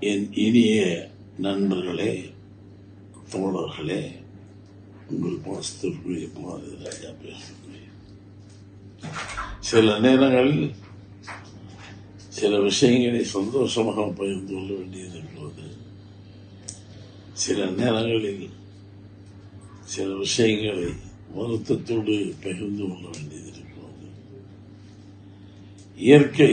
என் இனிய நண்பர்களே தோழர்களே உங்கள் பாசத்திற்குரிய பாரதி ராஜா பேசுகிறேன். சில நேரங்களில் சில விஷயங்களை சந்தோஷமாக பகிர்ந்து கொள்ள வேண்டியிருக்கிறது சில நேரங்களில் சில விஷயங்களை வருத்தத்தோடு பகிர்ந்து கொள்ள வேண்டியது இருக்கிறது இயற்கை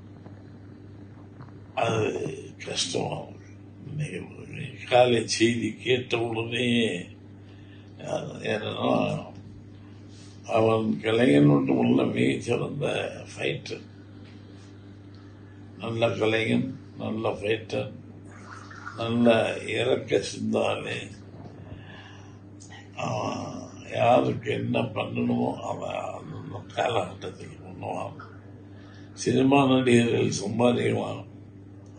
அது கஷ்டம். காலை செய்தி கேட்ட உடனே என்னன்னா அவன் கலைஞன் மட்டுமல்ல மிகச்சிறந்த ஃபைட்டர் நல்ல கலைஞன் நல்ல ஃபைட்டர் நல்ல இறக்க சிந்தாலே யாருக்கு என்ன பண்ணணுமோ அவன் அந்த காலகட்டத்தில் பண்ணுவான் சினிமா நடிகர்கள் சம்பாதிக்கலாம்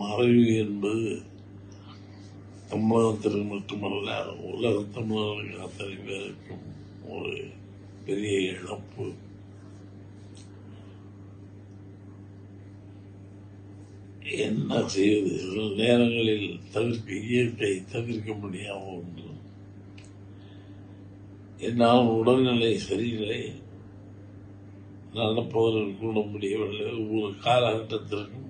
மறைவு என்பது தமிழகத்திற்கு மட்டுமல்ல உலக தமிழர்களுக்கு அத்தனை பேருக்கும் ஒரு பெரிய இழப்பு. என்ன செய்வது? சில நேரங்களில் தவிர்க்க இயற்கை தவிர்க்க முடியாமல் ஒன்று. என்னால் உடல்நிலை சரியில்லை. நடப்பவர்கள் கூட முடியவில்லை. ஒவ்வொரு காலகட்டத்திற்கும்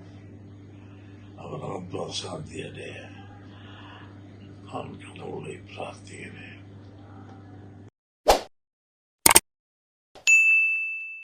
அவர் ஆத்மா சாந்தி அடைய நான் கடவுளை பிரார்த்திக்கிறேன்